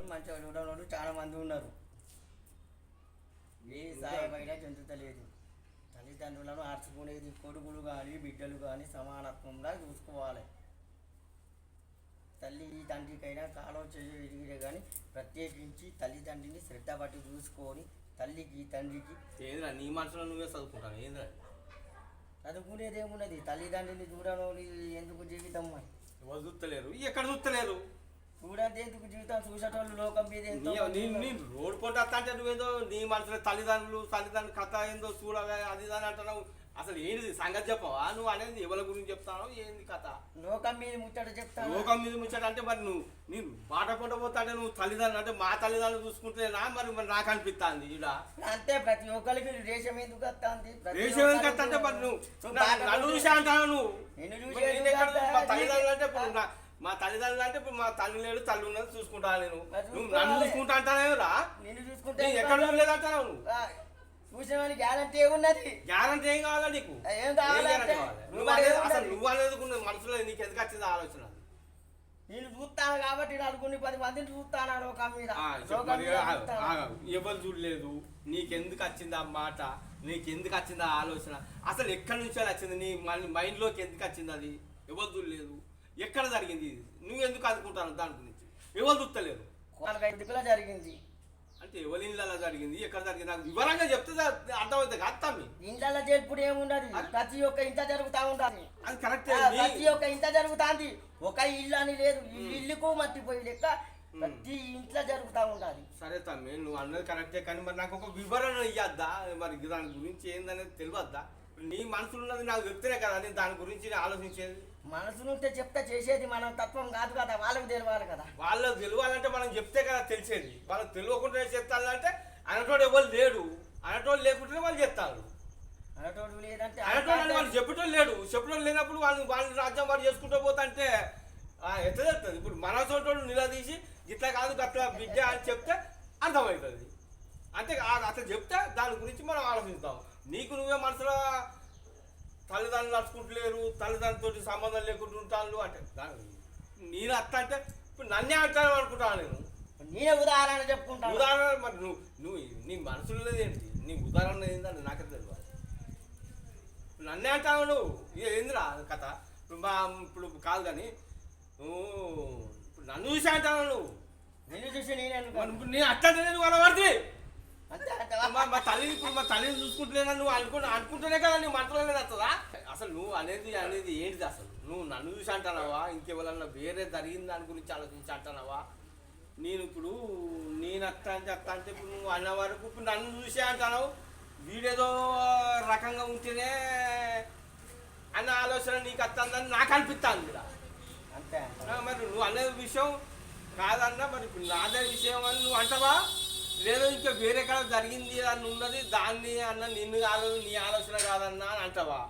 చూసుకొని మంచిగా చూడడం చాలా మంది ఉన్నారు. ఏ సాయం అయినా చెందుతలేదు తల్లిదండ్రులను అర్చుకునేది కొడుకులు కానీ బిడ్డలు కానీ సమానత్వంగా చూసుకోవాలి. తల్లి తండ్రికైనా కాలం చేయ ఎదిగిరే కానీ ప్రత్యేకించి తల్లిదండ్రిని శ్రద్ధ పట్టి చూసుకొని తల్లికి తండ్రికి ఏంద్రా నీ మనసులో నువ్వే చదువుకుంటాను ఏంద్రా? చదువుకునేది ఏమున్నది? తల్లిదండ్రిని చూడడం ఎందుకు జీవితం మరి? ఎవరు చూస్తలేరు ఎక్కడ చూస్తలేరు ఎందుకు జీవితం చూసేటోళ్ళు లోకం మీద నీ- నీ నీ రోడ్ పొంట వస్తా అంటే నువ్వేదో నీ మనసులో తల్లిదండ్రులు తల్లిదండ్రులు కథ ఏందో చూడగా అది ఇది అని అంటున్నావు. అసలు ఏంటిది? సంగతి చెప్పవా? నువ్వు అనేది ఎవరి గురించి చెప్తావు ఏంది కథ? లోకం మీద ముచ్చట చెప్తాను లోకం మీద ముచ్చట అంటే మరి నువ్వు నేను బాట పొంట పోతా అంటే నువ్వు తల్లిదండ్రులు అంటే మా తల్లిదండ్రులు చూసుకుంటేనా? మరి మరి నాకు అనిపిస్తుంది ఇలా అంతే ప్రతి ఒక్కరికి దేశం ఎందుకు వస్తుంది దేశం ఎందుకు వస్తా అంటే మరి నువ్వు నా- నన్ను చూసి అంటావు నువ్వు. తల్లిదండ్రులు అంటే నా- మా తల్లిదండ్రులు అంటే ఇప్పుడు మా తల్లి లేడు తల్లి ఉన్నది చూసుకుంటా నేను. నువ్వు. నన్ను చూసుకుంటా నిన్ను చూసుకుంటే నేను ఎక్కడ లేదంటావు నువ్వు? చూసిన గ్యారంటీ ఏమున్నది? గ్యారంటీ ఏం కావాలా నీకు? ఏం కావాలి? నువ్వు అనేది అసలు ఉన్నది. నువ్వు అనేది మనసులో నీకు ఎందుకు వచ్చింది ఆలోచన? నేను చూస్తాను కాబట్టి నలుగురిని పది మందిని చూస్తాను లోకం మీద. ఎవరు చూడలేదు? నీకెందుకు వచ్చింది ఆ మాట? నీకెందుకు వచ్చింది ఆ ఆలోచన? అసలు ఎక్కడి నుంచి వచ్చింది? నీ మైండ్లోకి ఎందుకు వచ్చింది అది? ఎవరు చూడలేదు? ఎక్కడ జరిగింది? నువ్వు ఎందుకు అనుకుంటాను దాని గురించి? ఎవరు చూస్తలేరు? దిక్కులా జరిగింది. అంటే ఎవరి ఇళ్ళలో జరిగింది? ఎక్కడ జరిగింది? నాకు వివరంగా చెప్తే కాదు తమ్మి. ఇంట్లో చేర్పుడు ఏమున్నది ప్రతి ఒక్క ఇంట జరుగుతా ఉంటది అది కరెక్టే ప్రతి ఒక్క ఇంట జరుగుతాంది. ఒక ఇల్లు అని లేదు. ఇల్లుకు మట్టిపోయి లెక్క ప్రతి ఇంట్లో జరుగుతా ఉంటది సరే తమ్మి నువ్వు అన్నది కరెక్టే కానీ మరి నాకు ఒక వివరణ ఇవ్వద్దా మరి దాని గురించి ఏందనేది తెలియద్దా? నీ మనసులో ఉన్నది నాకు చెప్తేనే కదా నేను దాని గురించి ఆలోచించేది. మనసు నుంటే చెప్తే చేసేది మనం తత్వం కాదు కదా వాళ్ళకి తెలియాలి కదా. వాళ్ళకి తెలియాలంటే మనం చెప్తే కదా తెలిసేది. వాళ్ళకి తెలియకుండా చెప్తానంటే అనటోడు ఎవరు లేడు. అనటోడు లేకుంటేనే వాళ్ళు చెప్తారు అనటోడు లేదంటే అనటోడు వాళ్ళు చెప్పటం లేడు. చెప్పడం లేనప్పుడు వాళ్ళు వాళ్ళ రాజ్యం వాడు చేసుకుంటూ పోతుంటే ఎట్లా చెప్తుంది ఇప్పుడు మన చోటోడు నిలదీసి ఇట్లా కాదు గట్లా బిడ్డ అని చెప్తే అర్థమవుతుంది. అంటే ఆ- అట్లా చెప్తే దాని గురించి మనం ఆలోచిస్తాం నీకు నువ్వే మనసులో తల్లిదండ్రులు నడుచుకుంటలేరు తల్లిదండ్రులతో సంబంధం లేకుండా ఉంటాను అంటే నేను అత్త అంటే ఇప్పుడు నన్నే అంటాను అనుకుంటాను నేను? నేనే ఉదాహరణ చెప్పుకుంటాను. ఉదాహరణ మరి నువ్వు నువ్వు నీ మనసులో ఏంటి? నీ ఉదాహరణ ఏందని నాకే తెలియదు. నన్నే అంటావు నువ్వు? ఏందిరా కథ? ఇప్పుడు మా ఇప్పుడు కాదు కానీ నువ్వు ఇప్పుడు నన్ను చూసి అంటావు నువ్వు? నిన్ను చూసి నేను నేను అట్లా నేను అంటావా? మా మా తల్లిని ఇప్పుడు మా తల్లిని చూసుకుంటలేనా? నువ్వు అనుకుంటా అనుకుంటేనే కదా నీ మనసులోనే వస్తుందా? అసలు నువ్వు అనేది అనేది ఏంటిది అసలు? నువ్వు నన్ను చూసి అంటున్నావా? ఇంకెవరన్నా వేరే జరిగిన దాని గురించి ఆలోచించి అంటున్నావా? నేను ఇప్పుడు నేను అత్త అంటే అత్త అంటే ఇప్పుడు నువ్వు అన్న వరకు ఇప్పుడు నన్ను చూసే అంటున్నావు. వీడేదో రకంగా ఉంటేనే అన్న ఆలోచన నీకు అత్తందని నాకు అనిపిస్తుంది ఇక్కడ. అంతే మరి నువ్వు అనే విషయం కాదన్నా మరి ఇప్పుడు నాదే విషయం అని నువ్వు అంటావా? లేదా ఇంకా వేరే కాడ జరిగింది అని ఉన్నది దాన్ని అన్న నిన్ను కాదు నీ ఆలోచన కాదన్నా అని అంటావా?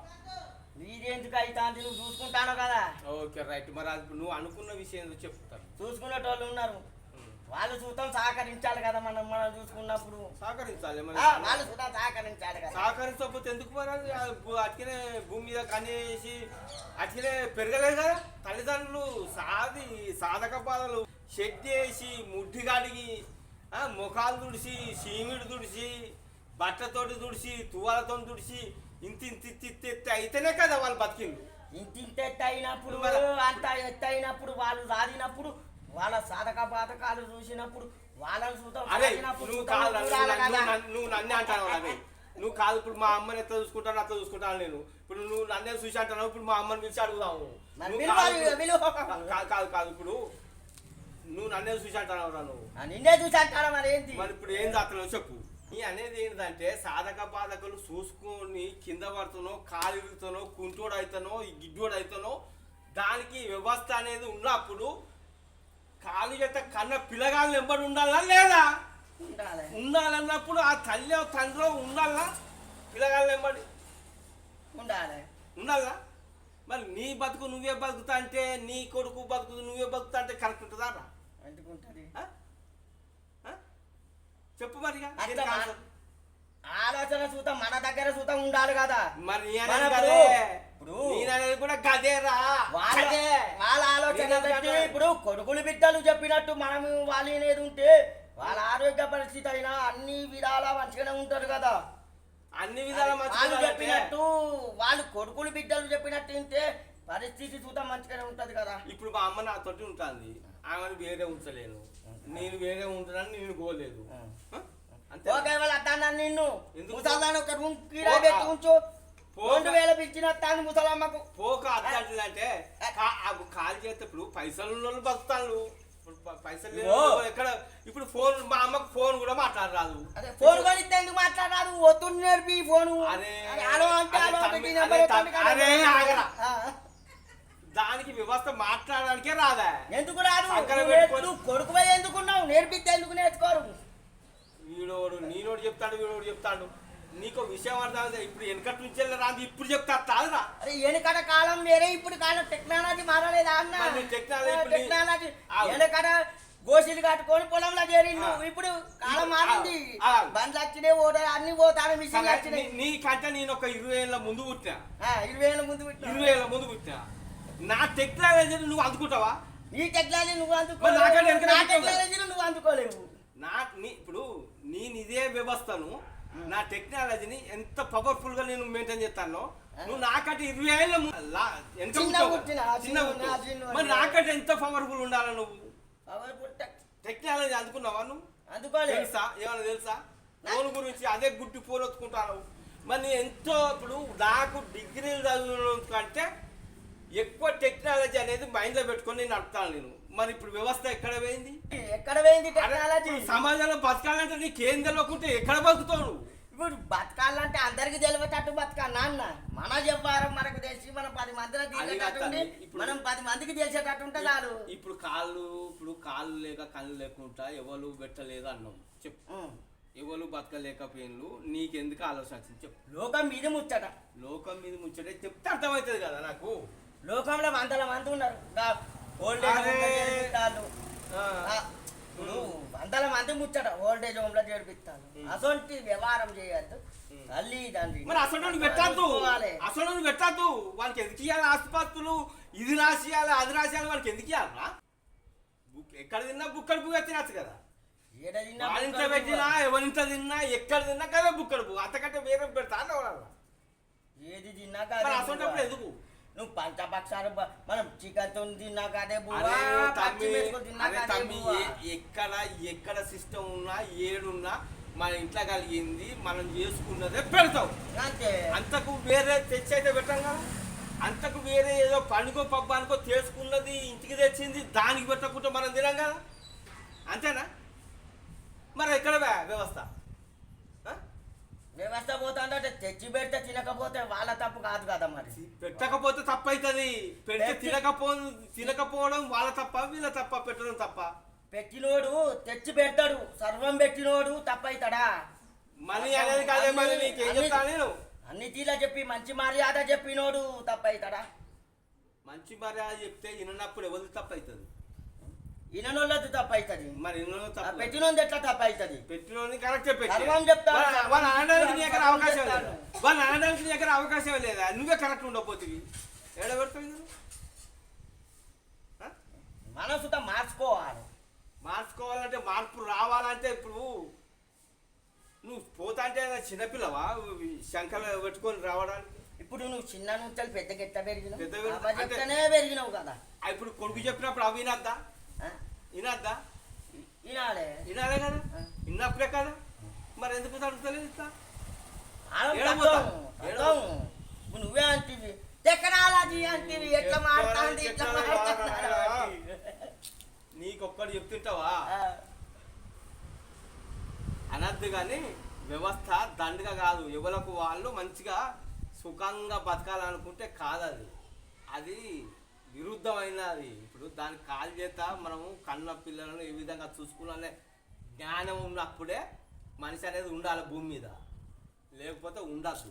నీదెందుకు అయితే నువ్వు చూసుకుంటాను కదా? Okay right. మరి అది నువ్వు అనుకున్న విషయం ఏదో చెప్తాను? చూసుకునేటోళ్ళు ఉన్నారు. వాళ్ళు చూస్తాం సహకరించాలి కదా మనం మనం చూసుకున్నప్పుడు. సహకరించాలి వాళ్ళు చూద్దాం సహకరించాలి కదా. సహకరించకపోతే ఎందుకు మరి అట్లనే భూమి మీద కనేసి అట్లనే పెరగలేదు కదా? తల్లిదండ్రులు సాది సాధక బాధలు. షెడ్ వేసి ముడ్డి కడిగి ముఖాలు తుడిసి సీమిడి తుడిసి బట్టతోటి తుడిసి తువాలతో తుడిసి ఇంత ఇంత ఇంత ఇంత ఎత్తి అయితేనే కదా వాళ్ళు బతికిండు ఇంత ఇంత ఎత్తు అయినప్పుడు అంత ఎత్తు అయినప్పుడు వాళ్ళు సాధినప్పుడు వాళ్ళ సాధక బాధకాలు చూసినప్పుడు వాళ్ళని చూద్దాం నువ్వు నన్ను- అంటావు అదే. నువ్వు కాదు ఇప్పుడు మా అమ్మని ఎట్లా చూసుకుంటాను అట్లా చూసుకుంటాను నేను. ఇప్పుడు నువ్వు నన్నే చూసి అంటావు ఇప్పుడు మా అమ్మని పిలిచి అడుగుదాము. కాదు కాదు ఇప్పుడు నువ్వు నన్నే చూసి అంటావు నువ్వు? నిన్నే చూసి అంటారా మరి ఏంటి మరి ఇప్పుడు ఏం చేస్తున్నావు చెప్పు. నీ అనేది ఏంటంటే సాధక బాధకులు చూసుకొని కింద పడుతున్నావు కాలు ఇరుగుతానో కుంటోడు అవుతానో గిడ్డోడు అవుతానో దానికి వ్యవస్థ అనేది ఉన్నప్పుడు కాలు చేత కన్న పిల్లగాళ్ళు ఎంబడి ఉండాలా లేదా? ఉండాలి. ఉండాలన్నప్పుడు ఆ తల్లి తండ్రిలో ఉండాలా? పిల్లగాళ్ళు ఎంబడి ఉండాలి. ఉండాలా? మరి నీ బతుకు నువ్వే బతుకుతా అంటే నీ కొడుకు బతుకు నువ్వే బతుకుతా అంటే కరెక్ట్ ఉంటుందా చెప్పు ఆన్సర్. ఆలోచన చూద్దాం మన దగ్గర చూద్దాం ఉండాలి కదా. మరి ఇప్పుడు కదే. ఇప్పుడు నేను అనేది కూడా గదేరా వాళ్ళ గదే. వాళ్ళ ఆలోచన పెట్టి. ఇప్పుడు కొడుకులు బిడ్డలు చెప్పినట్టు మనం వాళ్ళు అనేది ఉంటే వాళ్ళ ఆరోగ్య పరిస్థితి అయినా అన్ని విధాలా మంచిగానే ఉంటారు కదా. అన్ని విధాల వాళ్ళు చెప్పినట్టు వాళ్ళు కొడుకులు బిడ్డలు చెప్పినట్టు వింటే పరిస్థితి చూద్దాం మంచిగానే ఉంటది కదా. ఇప్పుడు మా అమ్మ నాతోటి ఉంటుంది. ఆమెను వేరే ఉంచలేను. నేను వేరే ఉంటున్నాను నేను పోలేదు. ఓకే వాళ్ళు అద్దాను నిన్ను ఎందుకు? ముసలాన్ని ఒక రూమ్ కిరా పోక. పెట్టి ఉంచు. పోక. రెండు వేలు పిలిచిన తాను ముసలమ్మకు. పోక అట్లాంటిదంటే కాల్ చేస్తే ఇప్పుడు పైసలు వాళ్ళు ప- పైసలు ఎక్కడ? ఇప్పుడు ఫోన్ మా అమ్మకు ఫోన్ కూడా మాట్లాడరాదు. అదే ఫోన్ కొనిస్తే ఎందుకు మాట్లాడారు వద్దు నేర్పి ఫోను. అరే, అరే. ఆగరా. వ్యవస్థ మాట్లాడడానికే రాదా ఎందుకు రాదు? కొడుకు ఎందుకున్నావు? నేర్పిస్తే ఎందుకు నేర్చుకోరు? వీడోడు నీనోడు చెప్తాడు వీడోడు చెప్తాడు. నీకు విషయం అర్థం ఇప్పుడు వెనకటి నుంచి రాదు ఇప్పుడు చెప్తా తాదురా. అరే వెనకట కాలం వేరే ఇప్పుడు కాలం టెక్నాలజీ మారలేదా అన్న? టెక్నాలజీ. వెనకట గోసిలు కట్టుకొని పొలంలో చేరిండు. ఇప్పుడు కాలం మారింది. బండ్లు వచ్చినాయి ఓటే అన్ని పోతాను మిషన్ వచ్చినాయి. నీ- నీకంటే నేను ఒక ఇరవై ఏళ్ళ ముందు పుట్టినా. ఆ, ఇరవై ఏళ్ళ ముందు పెట్టినావు. ఇరవై ఏళ్ళ ముందు పుట్టినా. నా టెక్నాలజీని నువ్వు అందుకుంటావా? నీ టెక్నాలజీ నువ్వు అందుకోలేవు. వెనక నా. టెక్నాలజీని నువ్వు అందుకోలేవు. నా నీ ఇప్పుడు నేను ఇదే వ్యవస్థను నా టెక్నాలజీని ఎంత పవర్ఫుల్గా నేను మెయింటైన్ చేస్తానో నువ్వు నాకంటే ఇరవై ఏళ్ళ మరి నాకంటే ఎంత పవర్ఫుల్ ఉండాలి నువ్వు? టెక్నాలజీ అందుకున్నావా నువ్వు? అందుకోలేవు తెలుసా? ఏమైనా తెలుసా? ఫోన్ గురించి అదే గుడ్డి ఫోన్ వచ్చుకుంటాను మరి ఎంతో ఇప్పుడు నాకు డిగ్రీలు చదివిన కంటే ఎక్కువ టెక్నాలజీ అనేది మైండ్లో పెట్టుకొని నేను నడుపుతాను నేను. మరి ఇప్పుడు వ్యవస్థ ఎక్కడ పోయింది? ఎక్కడ పోయింది టెక్నాలజీ సమాజంలో బతకాలంటే నీకేం తెలియకుంటే ఎక్కడ బతుకుతావు? ఇప్పుడు బతకాలంటే అందరికి తెలివేటట్టు బతకాలి అన్న మన వ్యవహారం మనకు తెలిసి మనం పది మందిలో ఇప్పుడు- మనం పది మందికి తెలిసేటట్టు ఉంటే చాలు. ఇప్పుడు కాళ్ళు ఇప్పుడు కాళ్ళు లేక కళ్ళు లేకుండా ఎవరు పెట్టలేదు అన్నావు చెప్పు. ఎవరు బతకలేకపోయినలు? నీకెందుకు ఆలోచన చెప్పు. లోకం మీద ముచ్చట. లోకం మీద ముచ్చటే చెప్తే అర్థమవుతుంది కదా నాకు. లోకంలో వందల మంది ఉన్నారు. ఓల్డ్ ఏజ్ ఇప్పుడు వందల మంది ముచ్చట ఓల్డ్ ఏజ్ హోమ్లో చేర్పిస్తాను అసొంటి వ్యవహారం చేయొద్దు. తల్లి తండ్రి మరి అసలు పెట్టద్దు. అసలు పెట్టద్దు. వాళ్ళకి ఎందుకు ఇవ్వాలి ఆస్తిపాస్తులు? ఇది రాసియాలి అది రాసియాలి వాళ్ళకి ఎందుకు ఇవ్వాలరా బుక్ ఎక్కడ తిన్నా బుక్కడు బుక్ తినచ్చు కదా. ఏడ తిన్నా వాళ్ళ ఇంట్లో బుక్కలు పెట్టినా ఎవరింట్లో తిన్నా ఎక్కడ తిన్నా కదా బుక్కడు బుక్ అంతకంటే వేరే పెడతా అన్నవాళ్ళ ఏది తిన్నా అసలు. ఎందుకు? నువ్వు పంచపక్షాలు మనం చికెన్తో తిన్నా కాదే బువ్వ, అరే పచ్చి తమ్మి మెతుకులు తిన్నా కాదే బువ్వ. ఎక్కడ ఎక్కడ సిస్టమ్ ఉన్నా ఏడున్నా మన ఇంట్లో కలిగింది మనం చేసుకున్నదే పెడతాం అంతే అంతకు వేరే తెచ్చి అయితే పెట్టాం కదా అంతకు వేరే ఏదో పండుగ పబ్బానికో చేసుకున్నది ఇంటికి తెచ్చింది దానికి పెట్టకుండా మనం తినాం కదా అంతేనా మరి ఎక్కడ వ్యవస్థ? వ్యవస్థ పోతుందంటే తెచ్చి పెడితే తినకపోతే వాళ్ళ తప్పు కాదు కదా మరి. పెట్టకపోతే తప్ప అవుతుంది పెడితే తినకపో తినకపోవడం వాళ్ళ తప్ప వీళ్ళ తప్ప పెట్టడం తప్ప. పెట్టినోడు తెచ్చి పెడతాడు. సర్వం పెట్టినోడు తప్పైతాడా? మనీ అనేది కాదే మరి నీకేం చెప్తా నేను? అన్ని తీలా చెప్పి మంచి మర్యాద చెప్పినోడు తప్పైతాడా? మంచి మర్యాద చెప్తే వినప్పుడు ఎవరు తప్ప అవుతుంది ఇననోళ్ళది మరి తప్ప పెట్టినోది ఎట్లా తప్పైతది? పెట్టినోని కరెక్టే పెట్టి. చెప్తాను. వాళ్ళ- ఆడడానికి నీ దగ్గర అవకాశం. లేదా. వాళ్ళ ఆడడానికి నీ దగ్గర అవకాశం లేదా? నువ్వే కరెక్ట్ ఉండకపోతుంది ఏడ పెడతావు మనసుతో మార్చుకోవాలి. మార్చుకోవాలంటే మార్పు రావాలంటే ఇప్పుడు నువ్వు పోతా అంటే చిన్నపిల్లవా? శంకలు పెట్టుకొని రావడానికి? ఇప్పుడు నువ్వు చిన్న నుంచి పెద్ద గెట్ట పెరిగినావు? పెద్ద పెరిగి- అమ్మ అంటే- చెప్తేనే పెరిగినావు కదా. ఇప్పుడు కొడుకు చెప్పినప్పుడు అవి వినద్దా? వినద్దా వినాలే వినాలే కదా. విన్నప్పుడే కదా? మరి ఎందుకు తత్వం. ఇప్పుడు నువ్వే అంటివి. టెక్నాలజీ అంటివి. ఎట్లా మారుతాంది నీకొక్కడు చెప్తుంటావా? అనద్దు కానీ వ్యవస్థ దండగా కాదు. ఎవరికి వాళ్ళు మంచిగా సుఖంగా బతకాలనుకుంటే కాదు అది అది విరుద్ధమైనది. ఇప్పుడు దాని కాల్ చేత మనము కన్న పిల్లలను ఏ విధంగా చూసుకున్నానే జ్ఞానం ఉన్నప్పుడే మనిషి అనేది ఉండాలి భూమి మీద. లేకపోతే ఉండద్దు.